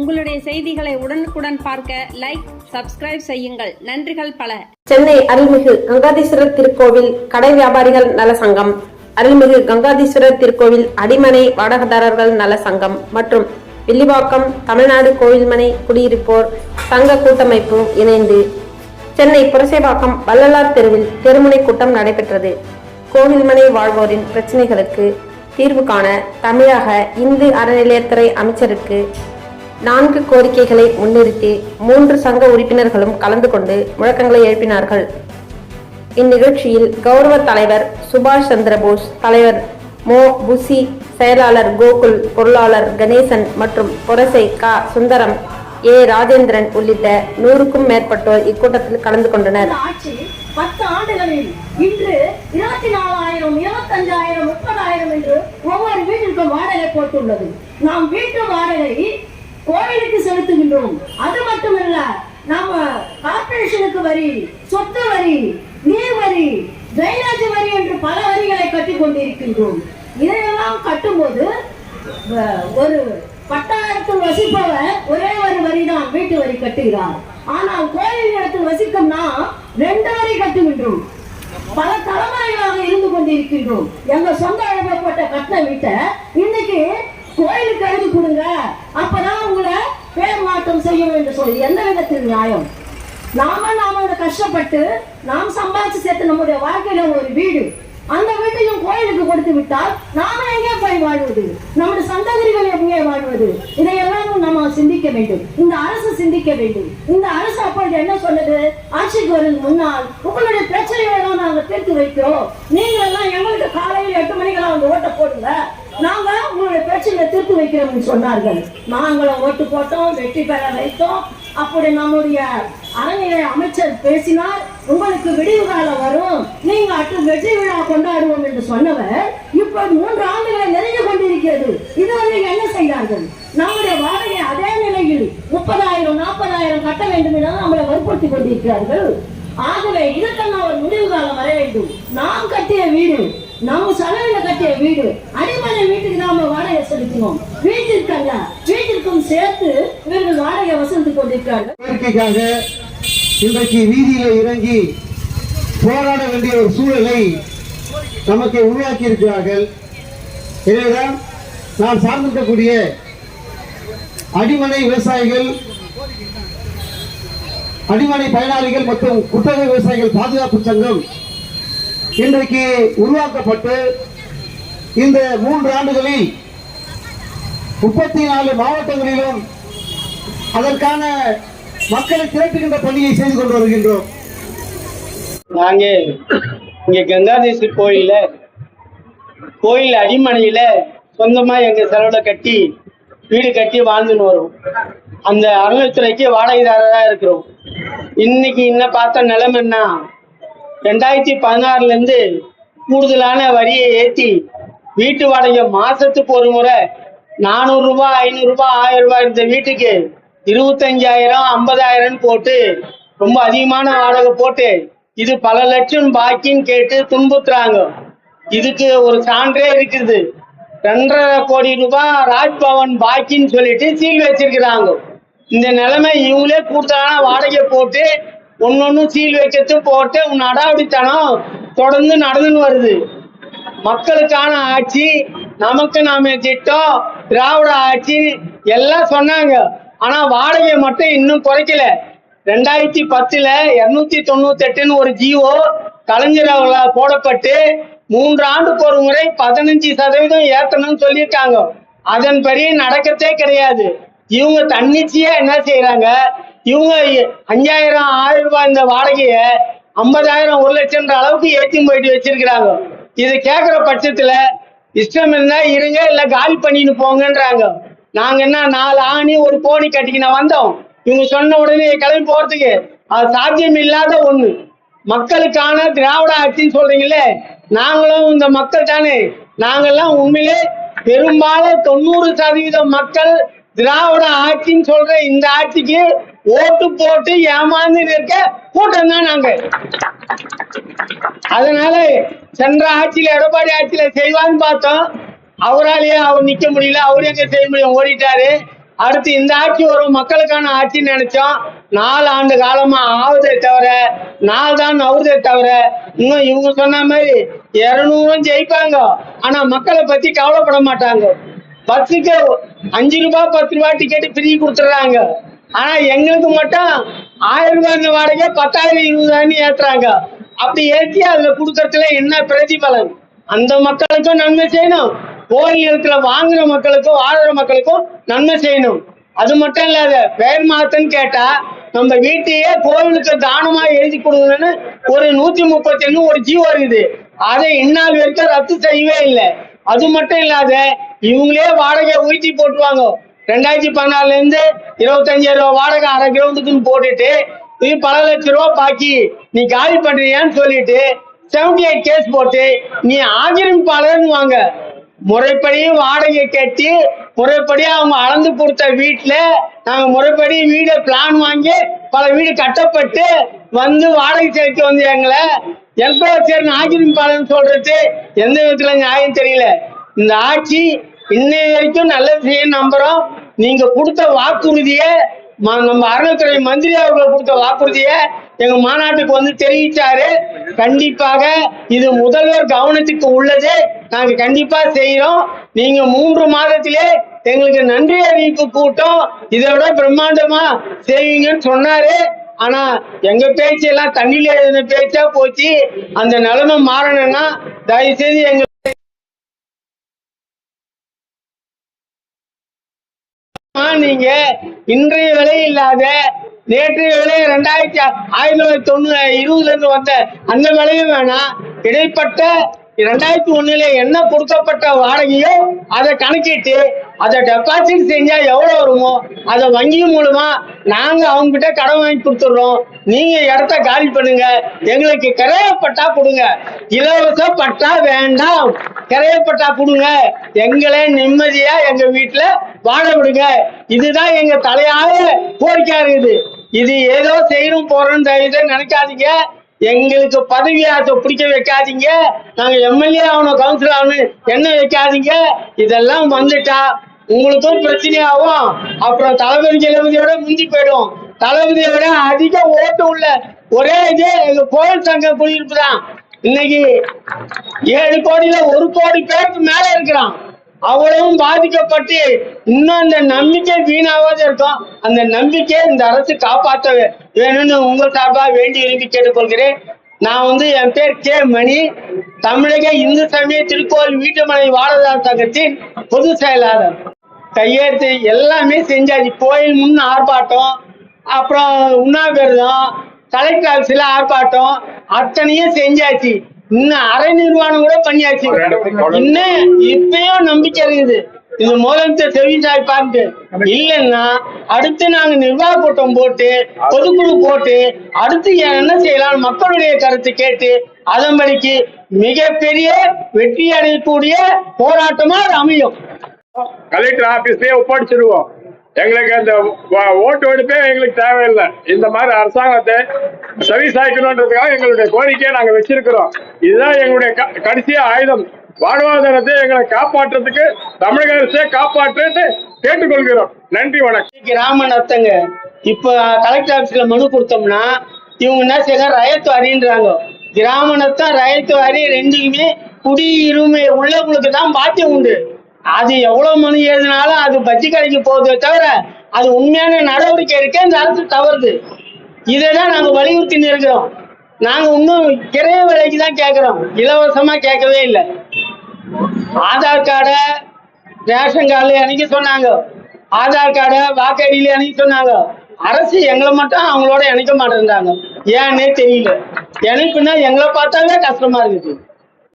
உங்களுடைய செய்திகளை உடனுக்குடன் பார்க்க லைக் சப்ஸ்கிரைப் செய்யுங்கள். நன்றிகள் பல. சென்னை அருள்மிகு கங்காதீஸ்வரர் திருக்கோவில் கடை வியாபாரிகள் நல சங்கம். அருள்மிகு கங்காதீஸ்வரர் திருக்கோவில் அடிமனை வாடகதாரர்கள் நல சங்கம் மற்றும் வில்லிவாக்கம் தமிழ்நாடு கோவில்மனை குடியிருப்போர் சங்க கூட்டமைப்பு இணைந்து சென்னை புரசைவாக்கம் வள்ளலார் தெருவில் தெருமுனை கூட்டம் நடைபெற்றது. கோவில்மனை வாழ்வோரின் பிரச்சனைகளுக்கு தீர்வு காண தமிழக இந்து அறநிலையத்துறை அமைச்சருக்கு நான்கு கோரிக்கைகளை முன்னிறுத்தி மூன்று சங்க உறுப்பினர்களும் கலந்து கொண்டு முழக்கங்களை எழுப்பினார்கள். இந்நிகழ்ச்சியில் கௌரவ தலைவர் சுபாஷ் சந்திரபோஸ் தலைவர் மோ. புசி செயலாளர் கோகுல் பொருளாளர் கணேசன் மற்றும் பொரசை க. சுந்தரம் ஏ. ராஜேந்திரன் உள்ளிட்ட நூறுக்கும் மேற்பட்டோர் இக்கூட்டத்தில் கலந்து கொண்டனர். பத்து ஆண்டுகளில் இன்று இருபத்தி நாலாயிரம் இருபத்தஞ்சாயிரம் முப்பதாயிரம் என்று ஒவ்வொரு வீட்டிற்கும் வாடகை போட்டுள்ளது. நாம் வீட்டு வாடகை கோவிலுக்கு செலுத்துகின்றோம். அது மட்டுமல்ல நாம கார்பரேஷனுக்கு வரி சொத்து வரி நீர் வரி டிரைனேஜ் வரி என்று பல வரிகளை கட்டி கொண்டிருக்கின்றோம். இதையெல்லாம் கட்டும்போது வ- ஒரு பட்டாளத்தில் வசிப்பவர் ஒரே ஒரு வரி தான் வீட்டு வரி கட்டுகிறார். ஆனால் கோயில் இடத்தில் வசிக்கும் ரெண்டு வரி கட்டுகின்றோம். பல தலைமுறைகளாக இருந்து கொண்டிருக்கின்றோம். எங்க சொந்த அழகப்பட்ட கட்டின வீட்டை இன்னைக்கு கோயிலுக்கு எழுதி கொடுங்க. அப்பதான் உங்களை பேர் மாற்றம் செய்யும் என்று சொல்லி. எந்த விதத்தில் நியாயம்? நாம நாம கஷ்டப்பட்டு நாம் சம்பாதிச்சு சேர்த்து நம்முடைய வாழ்க்கையில ஒரு வீடு அந்த வீட்டையும் கோயிலுக்கு கொடுத்து விட்டால் நாம எங்கே போய் வாழ்வது? நம்முடைய சந்ததிகள் எங்கே வாழ்வது? இதையெல்லாம் நம்ம சிந்திக்க வேண்டும். இந்த அரசு சிந்திக்க வேண்டும். இந்த அரசு அப்பொழுது என்ன சொன்னது? ஆட்சிக்கு வரும் முன்னால் உங்களுடைய பிரச்சனைகளை நாங்கள் தீர்த்து வைக்கிறோம். நீங்க எல்லாம் எங்களுக்கு காலையில் எட்டு மணிக்கெல்லாம் வந்து ஓட்ட போடுங்க. நாங்க உங்களுடைய பிரச்சனை தீர்த்து வைக்கிறோம்னு சொன்னார்கள். நாங்களும் ஓட்டு போட்டோம் வெற்றி பெற வைத்தோம். அப்படி நம்முடைய அறநிலை அமைச்சர் பேசினார். உங்களுக்கு விடிவு காலம் வரும். நீங்க அட்டு வெற்றி விழா கொண்டாடுவோம் என்று சொன்னவர் இப்ப மூன்று ஆண்டுகளை நெருங்கி கொண்டிருக்கிறது. இதுவரை என்ன செய்தார்கள்? நம்முடைய வாடகை அதே நிலையில் முப்பதாயிரம் நாற்பதாயிரம் கட்ட வேண்டும் என நம்மளை வற்புறுத்தி கொண்டிருக்கிறார்கள். ஆகவே இதற்கெல்லாம் ஒரு முடிவு காலம் வர வேண்டும். நாம் கட்டிய வீடு நாம செலவில் கட்டிய வீடு அடிமனை வீட்டுக்கு நாம வாடகை செலுத்தினோம். வீட்டிற்கு இருக்காங்க வீட்டிற்கும் சேர்த்து இவர்கள் வாடகை வசந்து கொண்டிருக்கிறார்கள். இன்றைக்கு வீதியில இறங்கி போராட வேண்டிய ஒரு சூழலை நமக்கு உருவாக்கி இருக்கிறார்கள் எனவேதான் நான் சார்ந்திருக்கக்கூடிய அடிமனை விவசாயிகள் அடிமனை பயனாளிகள் மற்றும் குத்தகை விவசாயிகள் பாதுகாப்பு சங்கம் இன்றைக்கு உருவாக்கப்பட்டு இந்த மூன்று ஆண்டுகளில் முப்பத்தி நாலு மாவட்டங்களிலும் அதற்கான மக்களை திரட்டுகின்ற பணியை செய்து கொண்டு வருகின்றோம். நாங்க இங்க கங்காதேசி கோயில கோயில் அடிமனையில சொந்தமா எங்க செலவுல கட்டி வீடு கட்டி வாழ்ந்துன்னு வரும். அந்த அறநிலைத்துறைக்கு வாடகைதாரராக இருக்கிறோம். இன்னைக்கு என்ன பார்த்த நிலைமைன்னா ரெண்டாயிரத்தி பதினாறுல இருந்து கூடுதலான வரியை ஏற்றி வீட்டு வாடகை மாசத்துக்கு ஒரு முறை நானூறு ரூபாய் ஐநூறு ரூபாய் ஆயிரம் ரூபாய் இருந்த வீட்டுக்கு இருபத்தஞ்சாயிரம் ஐம்பதாயிரம் போட்டு ரொம்ப அதிகமான வாடகை போட்டு இது பல லட்சம் பாக்கின்னு கேட்டு துன்புறுத்துறாங்க. இதுக்கு ஒரு சான்றே இருக்குது. ரெண்டரை கோடி ரூபாய் ராஜ்பவன் பாக்கின்னு சொல்லிட்டு சீல் வச்சிருக்கிறாங்க. இந்த நிலைமை இவங்களே கூடுதலான வாடகை போட்டு ஒன்னொன்னு சீல் வைக்கிறது போட்டு உன் அடாவடித்தனம் தொடர்ந்து நடந்துன்னு வருது. மக்களுக்கான ஆட்சி நமக்கு நாம திட்டம் திராவிட ஆட்சி எல்லாம் சொன்னாங்க. ஆனா வாடகை மட்டும் இன்னும் குறைக்கல. ரெண்டாயிரத்தி பத்துல இருநூத்தி தொண்ணூத்தி எட்டுன்னு ஒரு ஜிஓ கலைஞர் போடப்பட்டு மூன்று ஆண்டுக்கு ஒரு முறை பதினஞ்சு சதவீதம் ஏற்றணும்னு சொல்லியிருக்காங்க. அதன்படி நடக்கத்தே கிடையாது. இவங்க தன்னிச்சையா என்ன செய்யறாங்க இவங்க அஞ்சாயிரம் ஆயிரம் ரூபாய் இந்த வாடகைய ஐம்பதாயிரம் ஒரு லட்சம்ன்ற அளவுக்கு ஏற்றி போயிட்டு வச்சிருக்கிறாங்க. இது கேட்குற பட்சத்துல இஷ்டம் இருந்தா இருங்க இல்ல காலி பண்ணின்னு போங்கன்றாங்க. நாங்க என்ன நாலு ஆணி ஒரு கோணி கட்டிக்கின வந்தோம். இவங்க சொன்ன உடனே கிளம்பி போறதுக்கு அது சாத்தியம் இல்லாத ஒண்ணு. மக்களுக்கான திராவிட ஆட்சின்னு சொல்றீங்களே நாங்களும் இந்த மக்கள் தானே. நாங்கெல்லாம் உண்மையிலே பெரும்பாலும் தொண்ணூறு சதவீதம் மக்கள் திராவிட ஆட்சின்னு சொல்ற இந்த ஆட்சிக்கு ஓட்டு போட்டு ஏமாந்து இருக்க கூட்டம் தான் நாங்க. அதனால சென்ற ஆட்சியில எடப்பாடி ஆட்சியில செய்வான்னு பார்த்தோம். அவராலேயே அவர் நிக்க முடியல அவர் எங்க செய்ய முடியும்? ஓடிட்டாரு. அடுத்து இந்த ஆட்சி வரும் மக்களுக்கான ஆட்சின்னு நினைச்சோம். நாலு ஆண்டு காலமா ஆகுதே தவிர நாலு தான் நவுதே தவிர இன்னும் இவங்க சொன்ன மாதிரி இருநூறும் ஜெயிப்பாங்க. ஆனா மக்களை பத்தி கவலைப்பட மாட்டாங்க. பஸ்ஸுக்கு அஞ்சு ரூபாய் பத்து ரூபாய் டிக்கெட் ஃப்ரீ கொடுத்துட்றாங்க. ஆனா எங்களுக்கு மட்டும் ஆயிரம் ரூபாய் வாடகை பத்தாயிரம் இருபதாயிரம் ஏத்துறாங்க. அப்படி ஏற்றி அதுல கொடுக்கறதுல என்ன பிரதிபலன்? அந்த மக்களுக்கும் நன்மை செய்யணும். கோயில் இடத்துல வாங்குற மக்களுக்கும் வாழ்ற மக்களுக்கும் நன்மை செய்யணும். அது மட்டும் இல்லாத பெயர் மாத்தன்னு கேட்டா நம்ம வீட்டையே கோவிலுக்கு தானமா எழுதி கொடுங்கன்னு ஒரு நூத்தி முப்பத்தி ஒண்ணு ஒரு ஜீவோ இருக்குது. அதை இந்நாள் வரைக்கும் ரத்து செய்யவே இல்லை. அது மட்டும் இல்லாத இவங்களே வாடகை ஊற்றி போட்டுவாங்க ரெண்டாயிரத்தி பதினாலுல இருந்து இருபத்தஞ்சாயிரம் ரூபாய் வாடகை அரை கிரவுண்டுக்குன்னு போட்டுட்டு இது பல லட்ச ரூபா பாக்கி நீ காலி பண்றியான்னு சொல்லிட்டு செவன்டி எயிட் கேஸ் போட்டு நீ ஆக்கிரமிப்பாளர்னு வாங்க. முறைப்படி வாடகை கட்டி முறைப்படி அவங்க அளந்து கொடுத்த வீட்டுல நாங்க முறைப்படி வீடு பிளான் வாங்கி பல வீடு கட்டப்பட்டு வந்து வாடகை செலுத்தி வந்து எங்களை எல்பேச்சர் ஆக்கிரமிப்பாளர்னு சொல்றது எந்த விதத்துல நியாயம் தெரியல. இந்த ஆட்சி இன்னை வரைக்கும் நல்லது செய்ய நம்புறோம். நீங்க கொடுத்த வாக்குறுதியை நம்ம அறநிலைத்துறை மந்திரி அவர்கள் கொடுத்த வாக்குறுதியை எங்க மாநாட்டுக்கு வந்து தெரிவிச்சாரு. கண்டிப்பாக இது முதல்வர் கவனத்துக்கு உள்ளது. நாங்க கண்டிப்பா செய்யறோம் நீங்க மூன்று மாதத்திலே எங்களுக்கு நன்றி அறிவிப்பு கூட்டம். இதோட பிரம்மாண்டமா செய்வீங்கன்னு சொன்னாரு. ஆனா எங்க பேச்செல்லாம் தண்ணியில எழுதின பேச்சா போச்சு. அந்த நிலைமை மாறணும்னா தயவு செய்து எங்க நீங்க இன்றைய விலை இல்லாத நேற்றைய விலை ரெண்டாயிரத்தி ஆயிரத்தி தொள்ளாயிரத்தி தொண்ணூறு இருபதுல இருந்து வந்த அந்த விலையும் வேணாம். இடைப்பட்ட ரெண்டாயிரத்தி ஒண்ணுல என்ன கொடுக்கப்பட்ட வாடகையோ அதை கணக்கிட்டு அதை டெபாசிட் செஞ்சா எவ்வளவு வருமோ அதை வங்கி மூலமா நாங்க அவங்க கிட்ட கடன் வாங்கி கொடுத்துடுறோம். நீங்க இடத்த காலி பண்ணுங்க. எங்களுக்கு கிரையப்பட்டா கொடுங்க. இலவச பட்டா வேண்டாம். கிரையப்பட்டா கொடுங்க. எங்களை நிம்மதியா எங்க வீட்டுல வாழ விடுங்க. இதுதான் எங்க தலையாக கோரிக்கையா இருக்குது. இது ஏதோ செய்யணும் போறோம் நினைக்காதீங்க. எங்களுக்கு பதவி ஆசை பிடிக்க வைக்காதீங்க. நாங்க எம்எல்ஏ ஆகணும் கவுன்சிலர் ஆகணும் என்ன வைக்காதீங்க. இதெல்லாம் வந்துட்டா உங்களுக்கும் பிரச்சனையாகும். அப்புறம் தளபதி ஜெயலலிதையோட முந்தி போயிடும். தளபதியோட விட அதிக ஓட்டு உள்ள ஒரே இது எங்க கோயில் சங்க குடியிருப்பு தான். இன்னைக்கு ஏழு கோடியில ஒரு கோடி பேருக்கு மேல இருக்கிறான். அவ்வளவும் பாதிக்கப்பட்டு இன்னும் அந்த நம்பிக்கை வீணாவது இருக்கும். அந்த நம்பிக்கையை இந்த அரசு காப்பாற்ற வேணும்னு உங்கள் சார்பாக வேண்டி விரும்பி கேட்டுக்கொள்கிறேன். நான் வந்து என் பேர் கே. மணி. தமிழக இந்து சமய திருக்கோவில் வீட்டுமனை வாழதார் சங்கத்தின் பொது செயலாளர். கையெழுத்து எல்லாமே செஞ்சாச்சு கோயில் முன் ஆர்ப்பாட்டம் அப்புறம் உண்ணாவிரதம் கலெக்டர் ஆஃபீஸ்ல ஆர்ப்பாட்டம் அத்தனையும் செஞ்சாச்சு. இன்னும் அரை நிர்வாணம் கூட பண்ணியாச்சு. இன்னும் இப்பயும் நம்பிக்கை இருக்குது. இது முதலமைச்சர் செவி பார்த்து இல்லைன்னா அடுத்து நாங்க நிர்வாக கூட்டம் போட்டு பொதுக்குழு போட்டு அடுத்து என்ன செய்யலாம் மக்களுடைய கருத்து கேட்டு அதன்படிக்கு மிகப்பெரிய வெற்றி அடையக்கூடிய போராட்டமா அமையும். கலெக்டர் ஆபீஸ்லயே ஒப்படைச்சிருவோம். எங்களுக்கு அந்த ஓட்டு எடுப்பே எங்களுக்கு தேவையில்லை. இந்த மாதிரி அரசாங்கத்தை செவி சாய்க்கணுன்றதுக்காக எங்களுடைய கோரிக்கையை நாங்கள் வச்சிருக்கிறோம். இதுதான் எங்களுடைய க- கடைசி ஆயுதம். வாழ்வாதாரத்தை எங்களை காப்பாற்றுறதுக்கு தமிழக அரசே காப்பாற்று கேட்டுக்கொள்கிறோம். நன்றி வணக்கம். ராமன் நத்தங்க இப்ப கலெக்டர் ஆபீஸ்ல மனு கொடுத்தோம்னா இவங்க என்ன செய்ய ரயத்து வரின்றாங்க கிராமணத்தான் ரயத்து வரி ரெண்டுக்குமே குடியுரிமை உள்ளவங்களுக்கு தான் பாத்தியம் உண்டு. அது எவ்வளவு மணி எழுதினாலும் அது பஜ்ஜி கடைக்கு போகுதே தவிர அது உண்மையான நடவடிக்கை இருக்கு அந்த அரசு தவறுது. இதை தான் நாங்க வலியுறுத்தி இருக்கிறோம். நாங்க இன்னும் கிரைய விலைக்கு தான் கேட்கிறோம் இலவசமா கேட்கவே இல்லை. ஆதார் கார்டை ரேஷன் கார்டு அன்னைக்கு சொன்னாங்க. ஆதார் கார்டை வாக்கடியில அன்னைக்கு சொன்னாங்க. அரசு எங்களை மட்டும் அவங்களோட இணைக்க மாட்டேங்கிறாங்க ஏன்னே தெரியல. எனக்குன்னா எங்களை பார்த்தாவே கஷ்டமா இருக்குது.